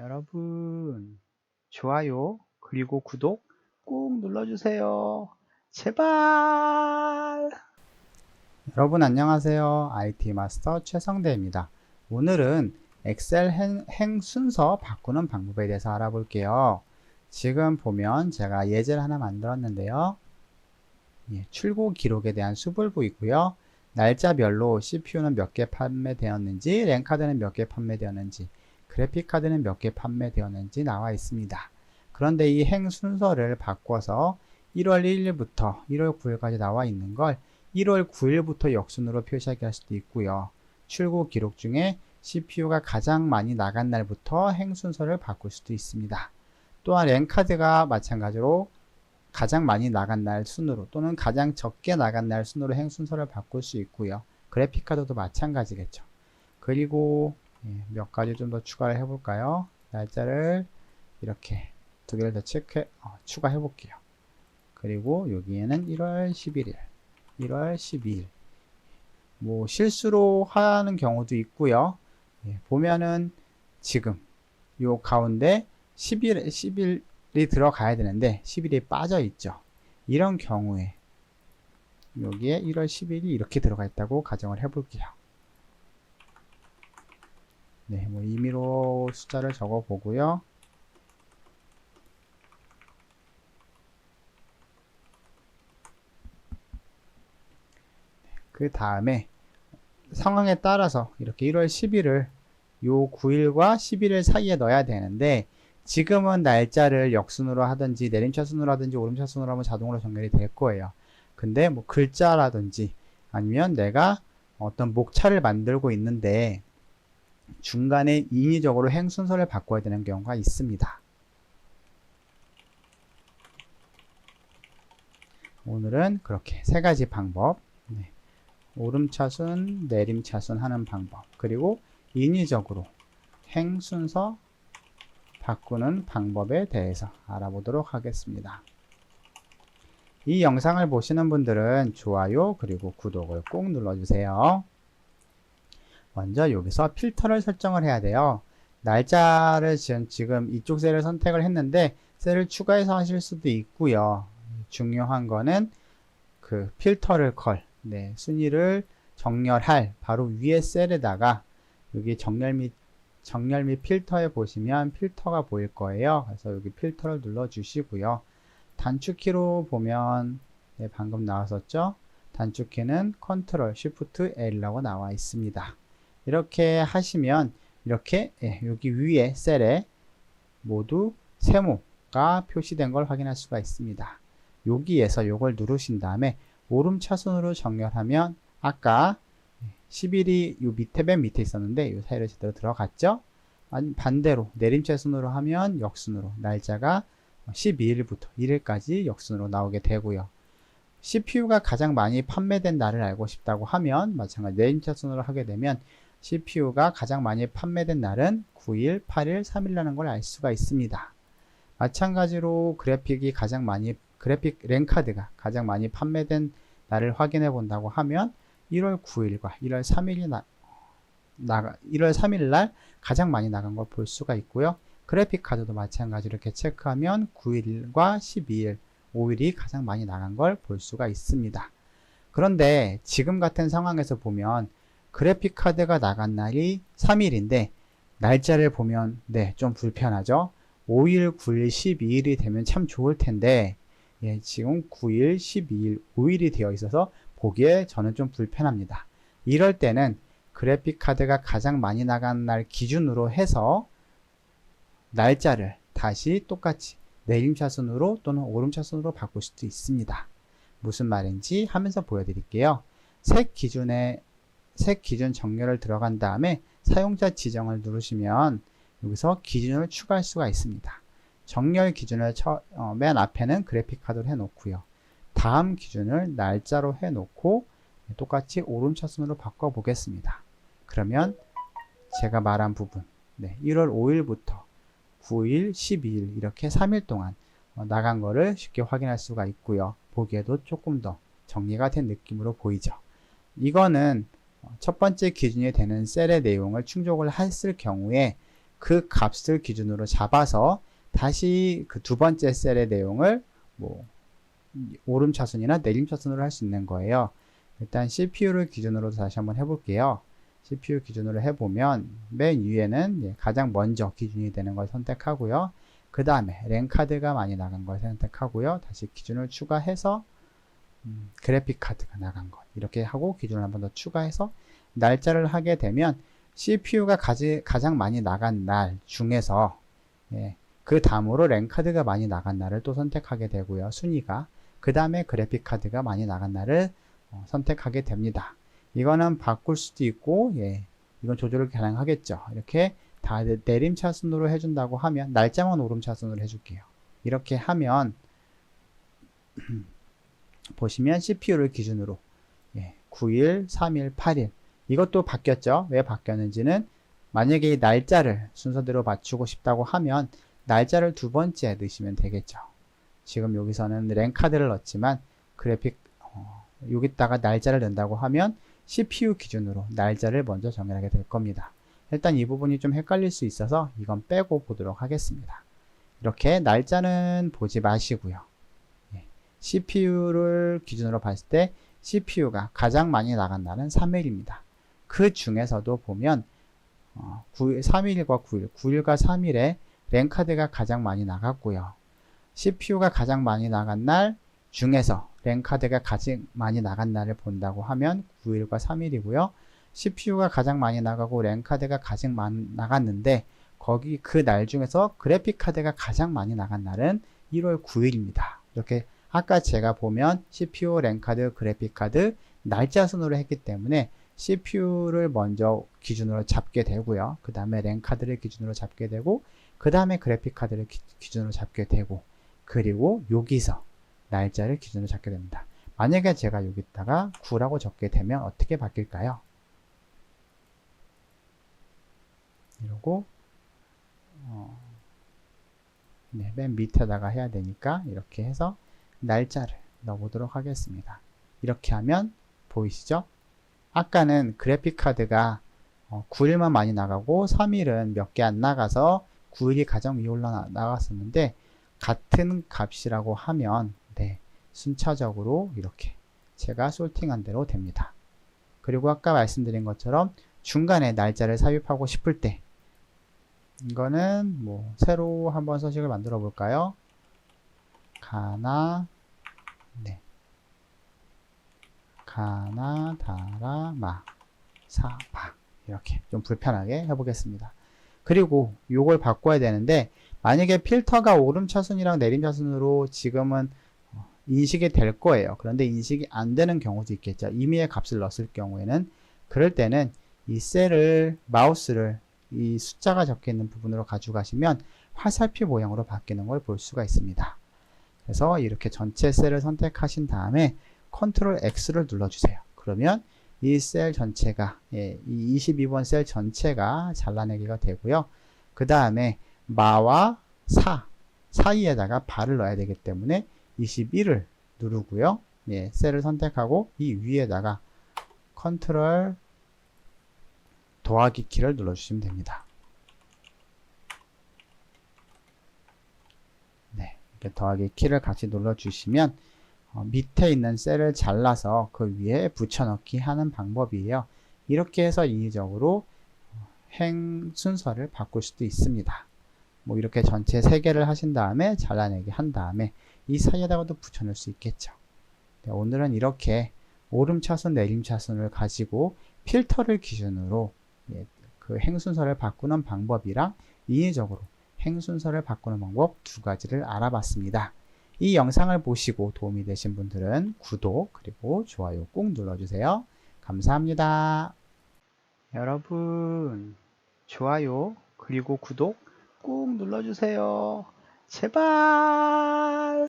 여러분, 좋아요, 그리고 구독 꾹 눌러주세요. 제발! 여러분 안녕하세요. IT 마스터 최성대입니다. 오늘은 엑셀 행, 행 순서 바꾸는 방법에 대해서 알아볼게요. 지금 보면 제가 예제를 하나 만들었는데요. 예, 출고 기록에 대한 수불부 있고요. 날짜별로 CPU는 몇 개 판매되었는지, 랜카드는 몇 개 판매되었는지, 그래픽 카드는 몇 개 판매되었는지 나와 있습니다. 그런데 이 행 순서를 바꿔서 1월 1일부터 1월 9일까지 나와 있는 걸 1월 9일부터 역순으로 표시하게 할 수도 있고요. 출고 기록 중에 CPU가 가장 많이 나간 날부터 행 순서를 바꿀 수도 있습니다. 또한 랜카드가 마찬가지로 가장 많이 나간 날 순으로 또는 가장 적게 나간 날 순으로 행 순서를 바꿀 수 있고요. 그래픽카드도 마찬가지겠죠. 그리고 예, 몇 가지 좀 더 추가를 해볼까요? 날짜를 이렇게 두 개를 더 체크, 어, 추가해 볼게요. 그리고 여기에는 1월 11일, 1월 12일. 뭐 실수로 하는 경우도 있고요. 예, 보면은 지금 요 가운데 10일, 10일이 들어가야 되는데 10일이 빠져 있죠. 이런 경우에 여기에 1월 10일이 이렇게 들어가 있다고 가정을 해 볼게요. 네, 뭐 임의로 숫자를 적어 보고요. 그 다음에 상황에 따라서 이렇게 1월 10일을 요 9일과 11일 사이에 넣어야 되는데 지금은 날짜를 역순으로 하든지 내림차 순으로 하든지 오름차 순으로 하면 자동으로 정렬이 될 거예요. 근데 뭐 글자라든지 아니면 내가 어떤 목차를 만들고 있는데 중간에 인위적으로 행 순서를 바꿔야 되는 경우가 있습니다. 오늘은 그렇게 세 가지 방법 네. 오름차순, 내림차순 하는 방법 그리고 인위적으로 행 순서 바꾸는 방법에 대해서 알아보도록 하겠습니다. 이 영상을 보시는 분들은 좋아요 그리고 구독을 꼭 눌러주세요. 먼저 여기서 필터를 설정을 해야 돼요. 날짜를 지금 이쪽 셀을 선택을 했는데 셀을 추가해서 하실 수도 있고요. 중요한 거는 그 필터를 걸, 네, 순위를 정렬할 바로 위에 셀에다가 여기 정렬 및 정렬 및 필터에 보시면 필터가 보일 거예요. 그래서 여기 필터를 눌러 주시고요. 단축키로 보면 네, 방금 나왔었죠? 단축키는 컨트롤 쉬프트 L라고 나와 있습니다. 이렇게 하시면 이렇게 예, 여기 위에 셀에 모두 세모가 표시된 걸 확인할 수가 있습니다. 여기에서 이걸 누르신 다음에 오름 차순으로 정렬하면 아까 10일이 요 밑에 맨 밑에 있었는데 요 사이로 제대로 들어갔죠? 반대로 내림차순으로 하면 역순으로 날짜가 12일부터 1일까지 역순으로 나오게 되고요. CPU가 가장 많이 판매된 날을 알고 싶다고 하면 마찬가지 내림차순으로 하게 되면 CPU가 가장 많이 판매된 날은 9일, 8일, 3일이라는 걸 알 수가 있습니다. 마찬가지로 그래픽이 가장 많이 그래픽 랜카드가 가장 많이 판매된 날을 확인해 본다고 하면 1월 9일과 1월 3일이 나, 나가 1월 3일 날 가장 많이 나간 걸 볼 수가 있고요. 그래픽 카드도 마찬가지로 이렇게 체크하면 9일과 12일, 5일이 가장 많이 나간 걸 볼 수가 있습니다. 그런데 지금 같은 상황에서 보면 그래픽 카드가 나간 날이 3일인데 날짜를 보면 네, 좀 불편하죠. 5일, 9일, 12일이 되면 참 좋을 텐데 예, 지금 9일, 12일, 5일이 되어 있어서 보기에 저는 좀 불편합니다. 이럴 때는 그래픽 카드가 가장 많이 나간 날 기준으로 해서 날짜를 다시 똑같이 내림차순으로 또는 오름차순으로 바꿀 수도 있습니다. 무슨 말인지 하면서 보여드릴게요. 색 기준에 색 기준 정렬을 들어간 다음에 사용자 지정을 누르시면 여기서 기준을 추가할 수가 있습니다. 정렬 기준을 처, 어, 맨 앞에는 그래픽 카드로 해놓고요. 다음 기준을 날짜로 해놓고 똑같이 오름차순으로 바꿔 보겠습니다. 그러면 제가 말한 부분 네, 1월 5일부터 9일, 12일 이렇게 3일 동안 어, 나간 거를 쉽게 확인할 수가 있고요. 보기에도 조금 더 정리가 된 느낌으로 보이죠. 이거는 첫 번째 기준이 되는 셀의 내용을 충족을 했을 경우에 그 값을 기준으로 잡아서 다시 그 두 번째 셀의 내용을 뭐 오름 차순이나 내림 차순으로 할 수 있는 거예요. 일단 CPU를 기준으로 다시 한번 해볼게요. CPU 기준으로 해보면 맨 위에는 예, 가장 먼저 기준이 되는 걸 선택하고요. 그 다음에 랜카드가 많이 나간 걸 선택하고요. 다시 기준을 추가해서 음, 그래픽 카드가 나간 것 이렇게 하고 기준을 한 번 더 추가해서 날짜를 하게 되면 CPU가 가지, 가장 많이 나간 날 중에서 예, 그 다음으로 랜카드가 많이 나간 날을 또 선택하게 되고요. 순위가 그 다음에 그래픽 카드가 많이 나간 날을 어, 선택하게 됩니다. 이거는 바꿀 수도 있고 예, 이건 조절을 가능하겠죠. 이렇게 다 내림 차순으로 해준다고 하면 날짜만 오름 차순으로 해줄게요. 이렇게 하면 보시면 CPU를 기준으로 예, 9일, 3일, 8일 이것도 바뀌었죠. 왜 바뀌었는지는 만약에 이 날짜를 순서대로 맞추고 싶다고 하면 날짜를 두 번째 넣으시면 되겠죠. 지금 여기서는 랜카드를 넣었지만 그래픽 어, 여기다가 날짜를 넣는다고 하면 CPU 기준으로 날짜를 먼저 정렬하게 될 겁니다. 일단 이 부분이 좀 헷갈릴 수 있어서 이건 빼고 보도록 하겠습니다. 이렇게 날짜는 보지 마시고요. CPU를 기준으로 봤을 때 CPU가 가장 많이 나간 날은 3일입니다. 그 중에서도 보면 어, 9일, 3일과 9일, 9일과 3일에 랜카드가 가장 많이 나갔고요. CPU가 가장 많이 나간 날 중에서 랜카드가 가장 많이 나간 날을 본다고 하면 9일과 3일이고요. CPU가 가장 많이 나가고 랜카드가 가장 많이 나갔는데 거기 그 날 중에서 그래픽 카드가 가장 많이 나간 날은 1월 9일입니다. 이렇게 아까 제가 보면 CPU, 랜카드, 그래픽카드 날짜 순으로 했기 때문에 CPU를 먼저 기준으로 잡게 되고요. 그 다음에 랜카드를 기준으로 잡게 되고 그 다음에 그래픽카드를 기, 준으로 잡게 되고 그리고 여기서 날짜를 기준으로 잡게 됩니다. 만약에 제가 여기다가 9라고 적게 되면 어떻게 바뀔까요? 이러고 어, 네, 맨 밑에다가 해야 되니까 이렇게 해서 날짜를 넣어보도록 하겠습니다. 이렇게 하면 보이시죠? 아까는 그래픽카드가 9일만 많이 나가고 3일은 몇 개 안 나가서 9일이 가장 위에 올라나갔었는데 같은 값이라고 하면 네, 순차적으로 이렇게 제가 솔팅한 대로 됩니다. 그리고 아까 말씀드린 것처럼 중간에 날짜를 삽입하고 싶을 때 이거는 뭐 새로 한번 서식을 만들어 볼까요? 가나 네 가나 다라 마 사바 이렇게 좀 불편하게 해보겠습니다. 그리고 요걸 바꿔야 되는데 만약에 필터가 오름 차순이랑 내림 차순으로 지금은 어, 인식이 될 거예요. 그런데 인식이 안 되는 경우도 있겠죠. 임의의 값을 넣었을 경우에는 그럴 때는 이 셀을 마우스를 이 숫자가 적혀 있는 부분으로 가져가시면 화살표 모양으로 바뀌는 걸 볼 수가 있습니다. 그래서 이렇게 전체 셀을 선택하신 다음에 컨트롤 X를 눌러주세요. 그러면 이 셀 전체가 예, 이 22번 셀 전체가 잘라내기가 되고요. 그 다음에 마와 사 사이에다가 발을 넣어야 되기 때문에 21을 누르고요. 예, 셀을 선택하고 이 위에다가 컨트롤 더하기 키를 눌러주시면 됩니다. 네, 이렇게 더하기 키를 같이 눌러주시면 어, 밑에 있는 셀을 잘라서 그 위에 붙여넣기 하는 방법이에요. 이렇게 해서 인위적으로 어, 행 순서를 바꿀 수도 있습니다. 뭐 이렇게 전체 3개를 하신 다음에 잘라내기 한 다음에 이 사이에다가도 붙여넣을 수 있겠죠. 네, 오늘은 이렇게 오름차순, 내림차순을 가지고 필터를 기준으로 예, 그 행순서를 바꾸는 방법이랑 인위적으로 행 순서를 바꾸는 방법 두 가지를 알아봤습니다. 이 영상을 보시고 도움이 되신 분들은 구독 그리고 좋아요 꼭 눌러주세요. 감사합니다. 여러분 좋아요 그리고 구독 꾹 눌러주세요. 제발